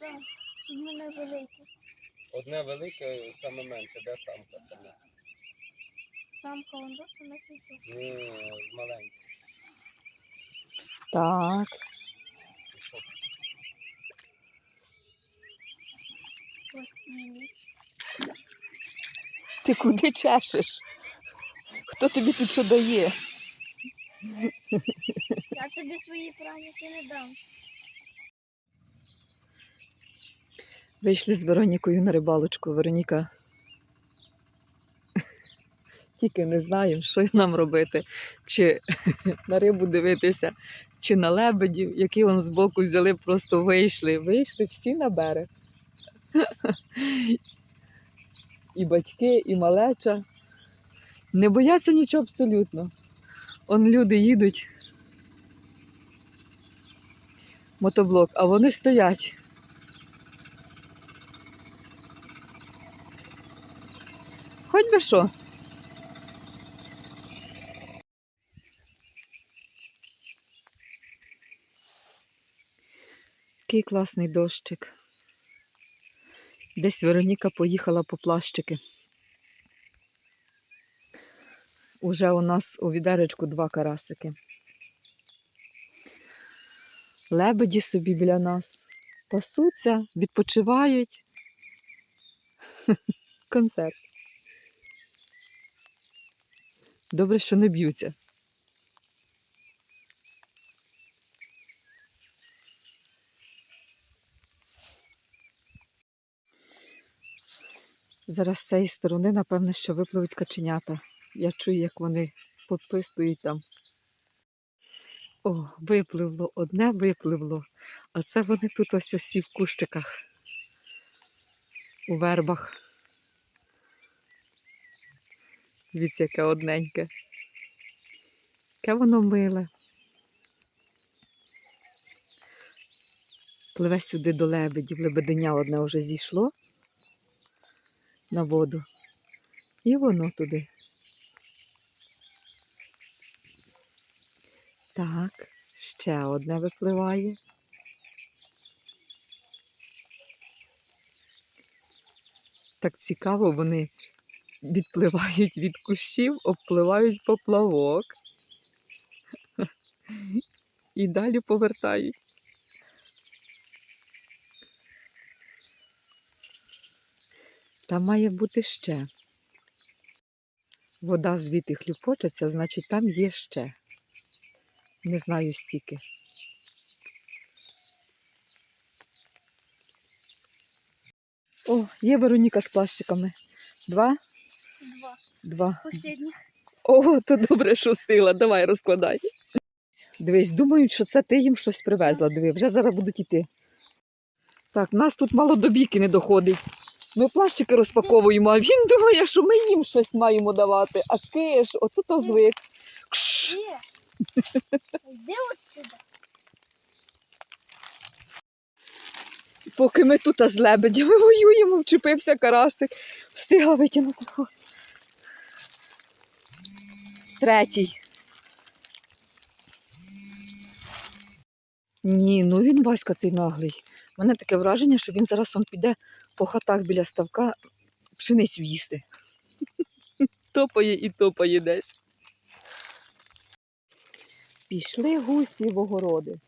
Так, у мене велике. Одне велике, саме менше, де самка саме? Самка вон досі на кінці. Ні, маленьке. Так. Посілі. Ти куди чешеш? Хто тобі тут що дає? Я тобі свої праніки не дам. Вийшли з Веронікою на рибалочку. Вероніка. Тільки не знаємо, що нам робити. Чи на рибу дивитися, чи на лебедів, які он збоку взяли, просто вийшли. Вийшли всі на берег. І батьки, і малеча. Не бояться нічого абсолютно. Он люди їдуть. Мотоблок, а вони стоять. Хоч би що. Який класний дощик. Десь Вероніка поїхала по плащики. Уже у нас у відеречку два карасики. Лебеді собі біля нас пасуться, відпочивають. Концерт. Добре, що не б'ються. Зараз з цієї сторони, напевно, що випливуть каченята. Я чую, як вони попискують там. О, випливло, одне випливло. А це вони тут ось усі в кущиках, у вербах. Дивіться, яке одненьке. Яке воно миле. Пливе сюди до лебедів. Лебеденя одне вже зійшло на воду. І воно туди. Так, ще одне випливає. Так цікаво, вони відпливають від кущів, обпливають поплавок і далі повертають. Там має бути ще. Вода звідти хлюпочеться, значить там є ще. Не знаю стільки. О, є Вероніка з плащиками. Два? Два. Два. Останніх. О, то добре, що встигла. Давай розкладай. Дивись, думають, що це ти їм щось привезла. Диви, вже зараз будуть іти. Так, нас тут мало до бійки не доходить. Ми плащики розпаковуємо, а він думає, що ми їм щось маємо давати. А ти ж, ото то звик. Йди отсюди. Поки ми тут з лебедями воюємо, вчепився карасик. Встигла витягнути. Третій. Ні, ну він Васька цей наглий. У мене таке враження, що він зараз он піде по хатах біля ставка пшеницю їсти. Топає і топає десь. Пішли гусі в огороди.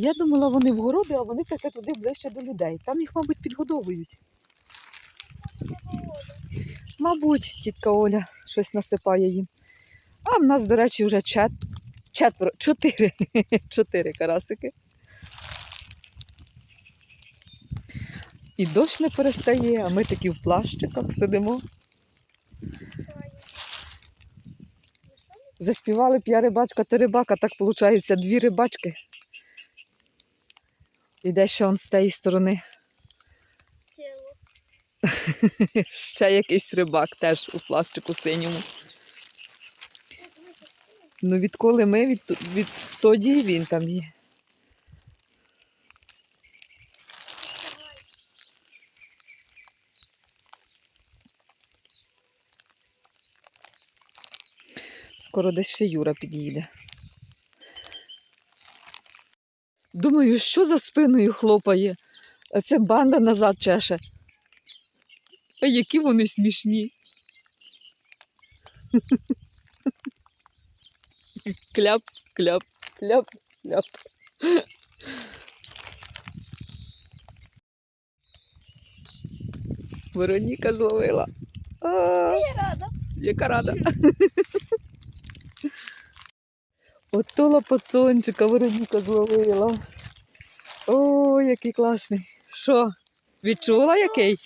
Я думала, вони в городи, а вони таке туди ближче до людей. Там їх, мабуть, підгодовують. Мабуть, тітка Оля щось насипає їм. А в нас, до речі, вже чет... четверо, чотири. чотири карасики. І дощ не перестає, а ми такі в плащиках сидимо. Заспівали б я рибачка та рибака, так виходить дві рибачки. Іде ще он з тієї сторони. Тіло. Ще якийсь рибак теж у плащику синьому. Ну, відколи ми, від, відтоді і він там є. Скоро десь ще Юра під'їде. Думаю, що за спиною хлопає? А це банда назад чеше. А які вони смішні. Кляп, кляп, кляп, кляп. Вероніка зловила. А, Я рада. яка рада. Ото лапацончика Вероніка зловила. О, який класний. Що, відчула який?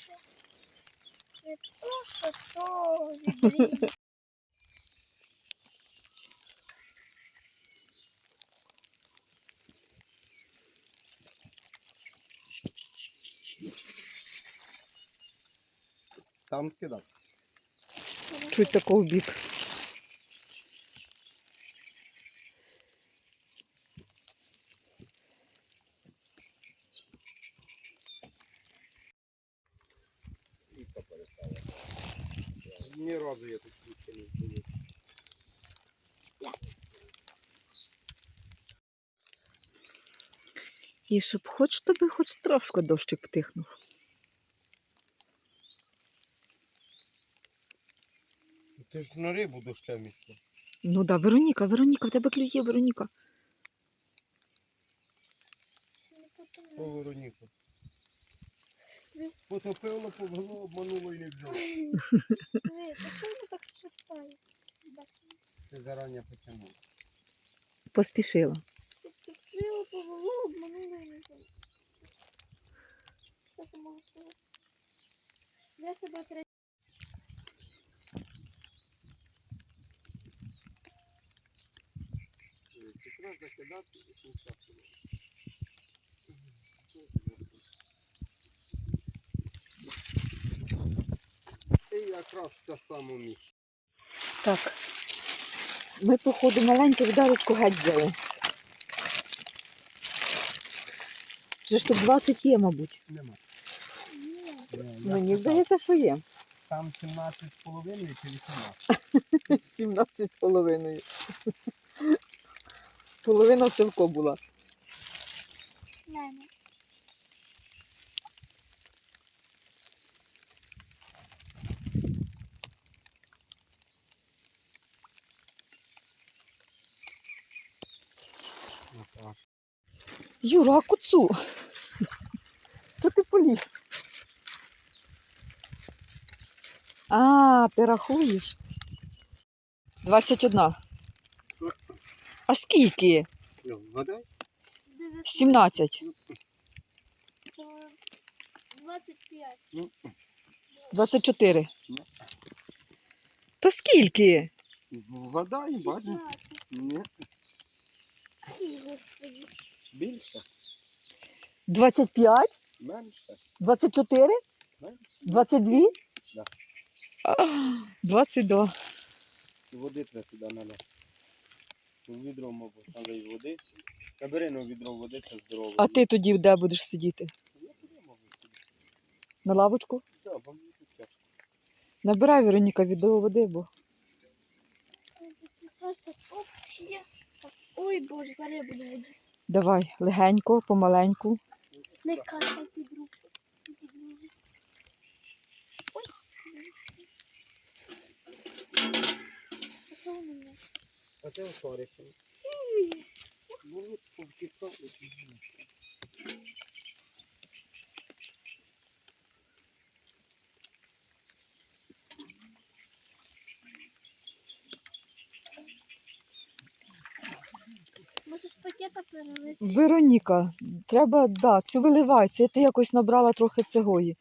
Що то. Там скидав. Чуть такого бік. Ні разу я тут ключі не зробив. І щоб хоч тобі хоч трошки дощик втихнув. Ти ж на рибу дощем ішла. Ну да, Вероніка, Вероніка, в тебе клює, Вероніка. О, Вероніка. Потопило, повело, обмануло і не взяло. То чому так шептаєте? Ти зарані потягнув. Поспішила. Підкрило, повело, обмануло і не взяло. Що ж можу сказати? Я себе третій. Якраз закидати і кінця. Якраз в те саме місце. Так. Ми, походу, маленьку вдарочку геть взяли. Вже штук 20 є, мабуть. Нема. Ні. Мені здається, що є. Там 17 з половиною чи 18? 17 з половиною. Половина цілко була. Мене. Юра, а куцу? То ти поліз. А, ти рахуєш? 21. А скільки? Ну, Вгадай? 17. 25. 24. Ну. То скільки? Вгадай, бачиш? 16. Ні, Ай, господи. Більше, 25? менше. 24? Да. 22? Да. А, 22. Води треба туди наляти. У відро, мабуть, налий води. Набери на відро води, це здорово. А ти тоді де будеш сидіти? Я туди, мабуть, туди. На лавочку? Так, бо мені тут тяжко. Набирай, Вероніка, відео води, бо. Просто оп, чи є. Ой, боже, зараз я буду води. Давай, легенько, помаленьку. Не кашляй під руку. А це оторися. Ну, от повтікав, от і ні. Може з пакета перелити? Вероніка, треба, да, цю виливай. Це ти якось набрала трохи цегої.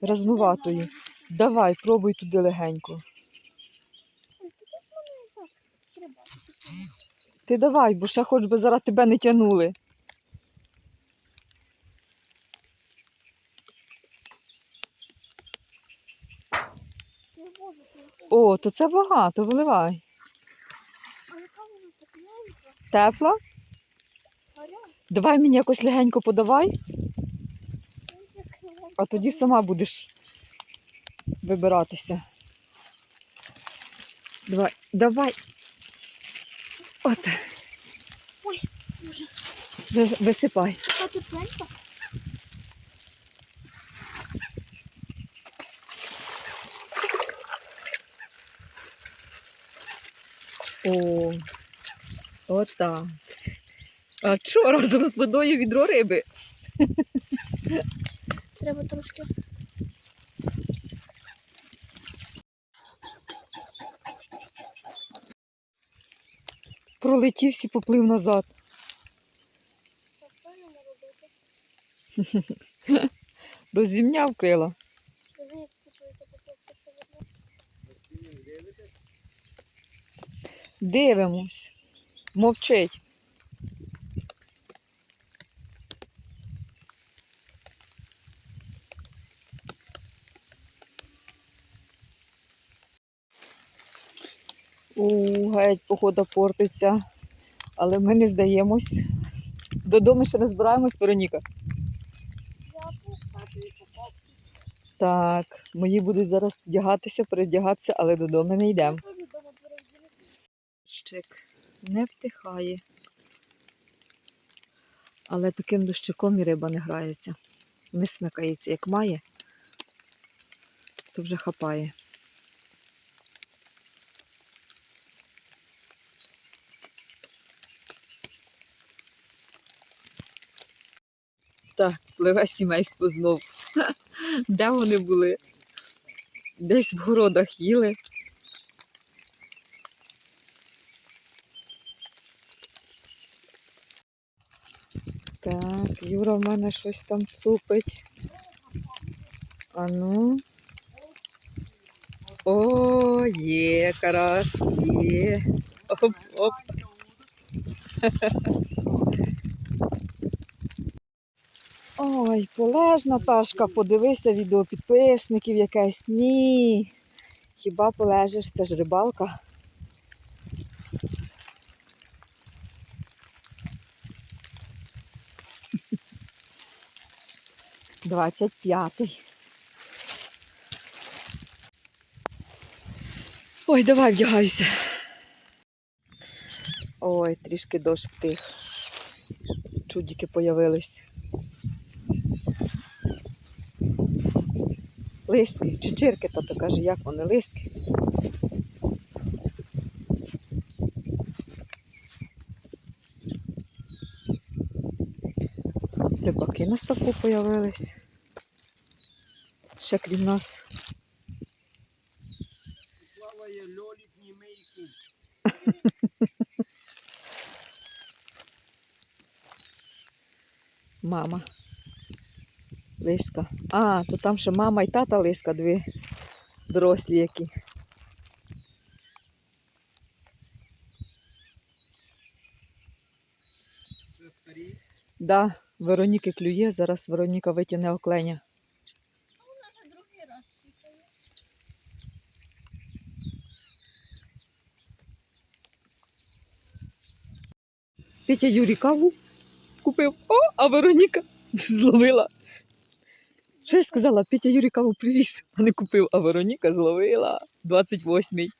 Разнуватої. Давай, пробуй туди легенько. Ти давай, бо ще хоч би зараз тебе не тянули. О, то це багато, виливай. А яка вона тепленька? Тепла? Давай мені якось легенько подавай, а тоді сама будеш вибиратися. Давай, давай. От, Ой, боже, ви- висипай. така тепленька. О, отак. А що разом з водою відро риби? Треба трошки. Пролетів і поплив назад. Так, правильно робити. Розімняв крила. Диви, як сипається по хлопцю Дивимось. Мовчить. У, геть, похода портиться. Але ми не здаємось. Додому ще не збираємось, Вероніка. Так, мої будуть зараз вдягатися, перевдягатися, але додому не йдемо. Я теж вдома перевділася. Дощик не втихає. Але таким дощиком і риба не грається. Не смикається, як має, то вже хапає. Так, пливе сімейство знов. Де вони були? Десь в городах їли. Юра в мене щось там цупить. А ну. О, є, карась, є. Оп, оп. Ой, полеж, Наташка, подивися відео підписників якесь. Ні. Хіба полежиш, це ж рибалка. Двадцять п'ятий. Ой, давай вдягайся. Ой, трішки дощ втих. Чудики появились. Лиски, чи чирки, тато каже, як вони лиски. Рибаки на ставку появились. Ще крім нас. Плаває льолік, німий куб. Мама. Лиска. А, то там ще мама і тата лиска, дві дорослі які. Це старі. Да, Вероніки клює, зараз Вероніка витягне окленя. Петя Юрій каву купив, о, а Вероніка зловила. Що я сказала? Петя Юрій каву привіз, а не купив, а Вероніка зловила 28-й.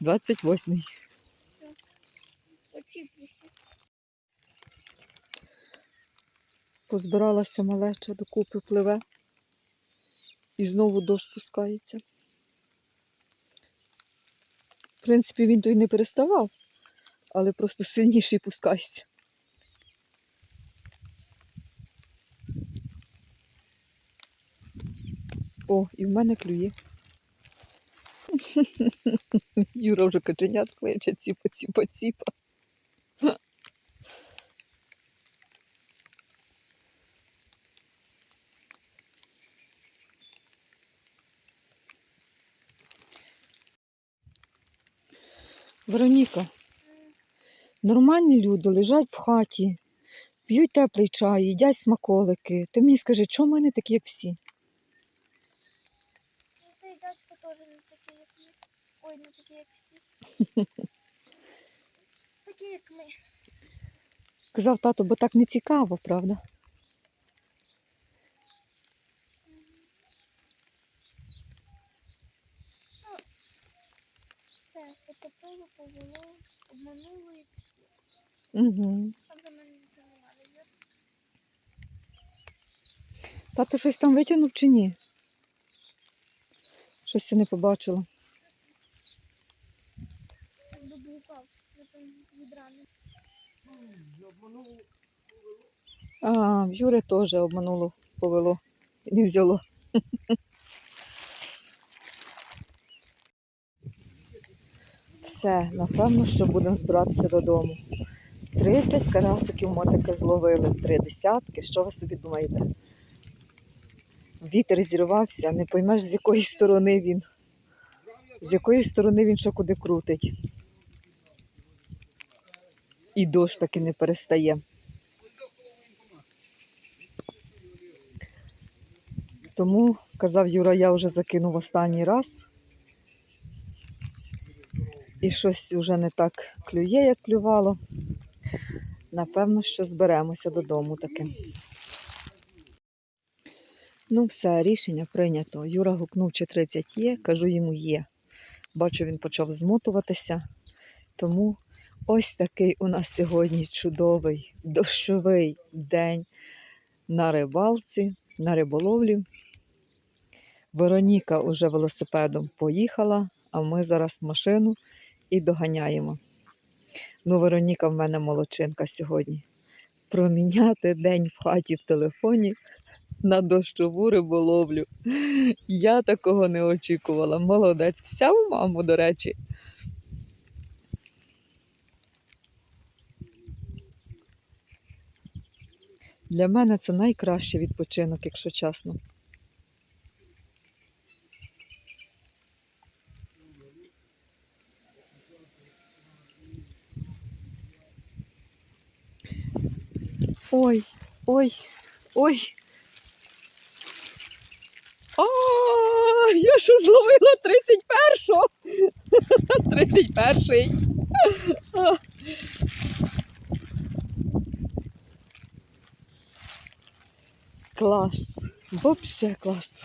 28-й. Позбиралася малеча докупи пливе. І знову дощ пускається. В принципі, він то й не переставав, але просто сильніший пускається. О, і в мене клює. Юра вже каченят кличе, ціпа, ціпа, ціпа. Вероніка, нормальні люди лежать в хаті, п'ють теплий чай, їдять смаколики. Ти мені скажи, чому в мене такі, як всі? Цей дядько теж не такий, як ми. Ой, не такий, як всі. Такі, як ми. Казав тато, бо так не цікаво, правда? Це потопило, повело, обмануло і пішло. Угу. Тато щось там витягнув чи ні? Щось я не побачила. А, в Юри теж обмануло, повело і не взяло. Все, напевно, що будемо збиратися додому. 30 карасиків мотика зловили, три десятки. Що ви собі думаєте? Вітер зірвався, не поймеш, з якої сторони він. З якої сторони він що куди крутить. І дощ таки не перестає. Тому, казав Юра, я вже закинув останній раз. І щось вже не так клює, як клювало. Напевно, що зберемося додому таки. Ну, все, рішення прийнято. Юра гукнув, чи 30 є, кажу йому є. Бачу, він почав змотуватися. Тому ось такий у нас сьогодні чудовий дощовий день на рибалці, на риболовлі. Вероніка уже велосипедом поїхала, а ми зараз в машину і доганяємо. Ну, Вероніка в мене молодчинка сьогодні. Проміняти день в хаті в телефоні на дощову риболовлю. Я такого не очікувала. Молодець. Вся в маму, до речі. Для мене це найкращий відпочинок, якщо чесно. Ой, ой, ой. О, я що зловила 31-го. 31-й. Клас. Вообще клас.